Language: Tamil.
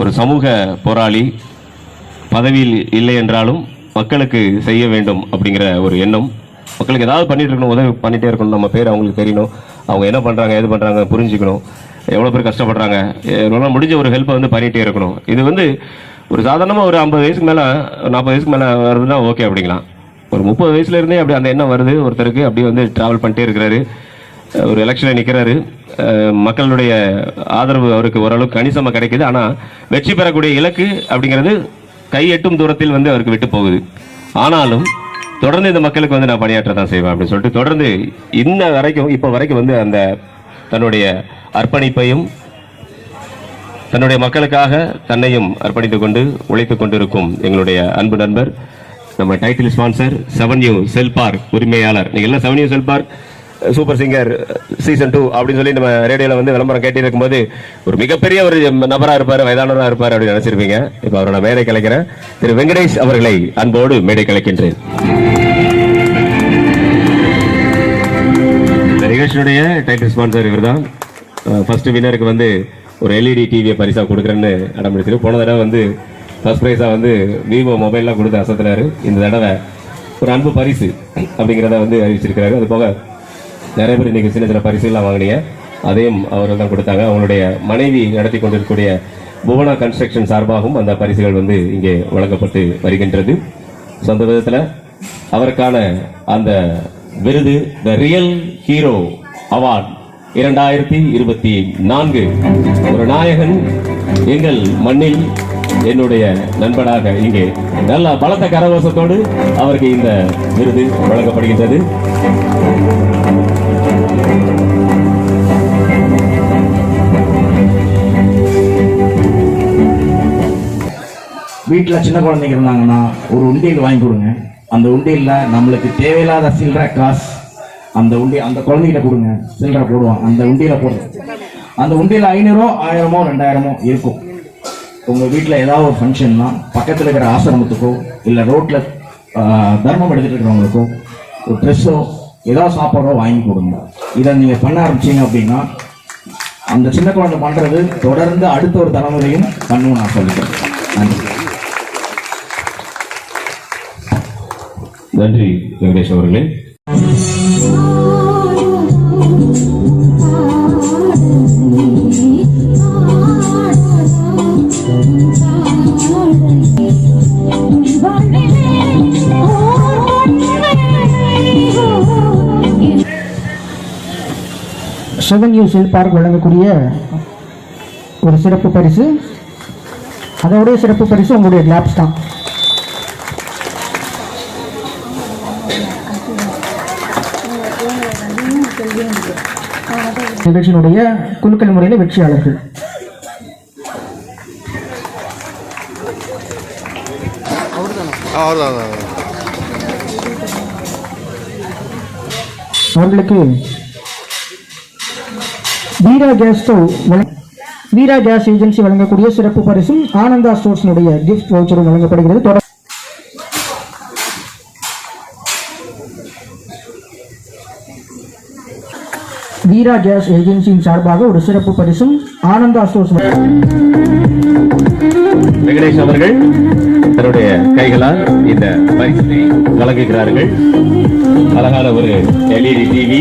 ஒரு சமூக போராளி பதவியில் இல்லை என்றாலும் மக்களுக்கு செய்ய வேண்டும் அப்படிங்கிற ஒரு எண்ணம். மக்களுக்கு ஏதாவது பண்ணிகிட்டு இருக்கணும் உதவி பண்ணிகிட்டே இருக்கணும் நம்ம பேர் அவங்களுக்கு தெரியணும். அவங்க என்ன பண்ணுறாங்க எது பண்ணுறாங்க புரிஞ்சுக்கணும். எவ்வளோ பேர் கஷ்டப்படுறாங்க. எவ்வளோ முடிஞ்ச ஒரு ஹெல்ப்பை வந்து பண்ணிகிட்டே இருக்கணும். இது வந்து ஒரு சாதாரணமாக ஒரு ஐம்பது வயசுக்கு மேலே நாற்பது வயசுக்கு மேலே வருதுன்னா ஓகே அப்படிங்களாம் ஒரு முப்பது வயசுலேருந்தே அப்படி அந்த எண்ணம் வருது. ஒருத்தருக்கு அப்படியே வந்து ட்ராவல் பண்ணிட்டே இருக்கிறாரு. ஒரு எலெக்ஷனில் நிற்கிறாரு மக்களுடைய ஆதரவு அவருக்கு ஓரளவுக்கு கணிசமாக கிடைக்குது. ஆனால் வெற்றி பெறக்கூடிய இலக்கு அப்படிங்கிறது கை எட்டும் தூரத்தில் வந்து அவருக்கு விட்டு போகுது. ஆனாலும் தொடர்ந்து இந்த மக்களுக்கு வந்து நான் பணியாற்ற தான் செய்வேன் அப்படின்னு சொல்லிட்டு தொடர்ந்து இன்ன வரைக்கும் இப்போ வரைக்கும் வந்து அந்த தன்னுடைய அர்ப்பணிப்பையும் தன்னுடைய மக்களுக்காக தன்னையும் அர்ப்பணித்துக் கொண்டு உழைத்துக் கொண்டிருக்கும் எங்களுடைய அன்பு நண்பர் நம்ம title sponsor seven U cell park உரிமையாளர். நீங்க எல்லாம் seven U cell park super singer season two அப்படின்னு சொல்லி நம்ம ரேடியோவில் வந்து விளம்பரம் கேட்டு இருக்கும்போது ஒரு மிகப்பெரிய ஒரு நபராக இருப்பார் வயதானவராக இருப்பார் அப்படின்னு நினச்சிருப்பீங்க. இப்போ அவரை நான் மேடை கலைக்கிறேன். திரு வெங்கடேஷ் அவர்களை அன்போடு மேடை கலைக்கின்றேன். இந்த நிகழ்ச்சியுடைய டைட்டில் ஸ்பான்சர் இவர்தான் ஃபர்ஸ்ட் வின்னருக்கு வந்து ஒரு எல்இடி டிவியை பரிசாக கொடுக்குறேன்னு அடம் பிடிச்சிரு போன தடவை வந்து ஃபர்ஸ்ட் ப்ரைஸாக வந்து விவோ மொபைல்லாம் கொடுத்து அசத்துறாரு இந்த தடவை ஒரு அன்பு பரிசு அப்படிங்கிறத வந்து அறிவிச்சிருக்கிறாரு. அது போக நிறைய பேர் இன்றைக்கி சின்ன சின்ன பரிசுலாம் வாங்கினீங்க. அதையும் அவர்கள் தான் கொடுத்தாங்க. அவங்களுடைய மனைவி நடத்தி கொண்டிருக்கக்கூடிய புவனா கன்ஸ்ட்ரக்ஷன் சார்பாகவும் அந்த பரிசுகள் வந்து இங்கே வழங்கப்பட்டு வருகின்றது. சொந்த விதத்தில் அவருக்கான அந்த விருது த ரியல் ஹீரோ அவார்ட் இரண்டாயிரத்தி இருபத்தி நான்கு. ஒரு நாயகன் எங்கள் மண்ணில் என்னுடைய நண்பனாக இங்கே நல்ல பலத்த கரகோஷத்தோடு அவருக்கு இந்த விருது வழங்கப்படுகின்றது. வீட்டில் சின்ன குழந்தைங்க இருந்தாங்கன்னா ஒரு உண்டியல் வாங்கி கொடுங்க. அந்த உண்டியலில் நம்மளுக்கு தேவையில்லாத சில்லற காசு அந்த உண்டி அந்த குழந்தைகிட்ட கொடுங்க. சில்லறை போடுவான். அந்த உண்டியில் போடுங்க அந்த உண்டியல் ஐநூறோ ஆயிரமோ ரெண்டாயிரமோ இருக்கும். உங்கள் வீட்டில் ஏதாவது ஒரு ஃபங்க்ஷன்னா பக்கத்தில் இருக்கிற ஆசிரமத்துக்கோ இல்லை ரோட்டில் தர்மம் எடுத்துகிட்டு இருக்கிறவங்களுக்கோ ஒரு ட்ரெஸ்ஸோ ஏதாவது சாப்பாடோ வாங்கி கொடுங்க. இதை நீங்கள் பண்ண ஆரம்பிச்சீங்க அப்படின்னா அந்த சின்ன குழந்தை பண்ணுறது தொடர்ந்து அடுத்த ஒரு தலைமுறையும் பண்ணுவோம் நான் சொல்லிக்கிறேன் நன்றி. நன்றி வெங்கடேஷ் அவர்களே. செவன் யூ பார்க் வழங்கக்கூடிய ஒரு சிறப்பு பரிசு. அதோடைய சிறப்பு பரிசு உங்களுடைய கிளாப்ஸ் தான். நிகழ்ச்சியினுடைய குழுக்கள் முறையில் வெற்றியாளர்கள். அவர்களுக்கு Veera gas stove Veera gas agency வழங்கக்கூடிய சிறப்பு பரிசும் ஆனந்தா ஸ்டோர்ஸினுடைய கிஃப்ட் வவுச்சரும் வழங்கப்படுகிறது. தொடர் வீரா கேஸ் ஏஜென்சியின் சார்பாக ஒரு சிறப்பு பரிசும் ஆனந்தா ஸ்டோர்ஸ் வெங்கடேஷ் அவர்கள் தன்னுடைய கைகளால் இந்த பரிசினை வழங்குகிறார்கள். அழகான ஒரு எல்இடி டிவி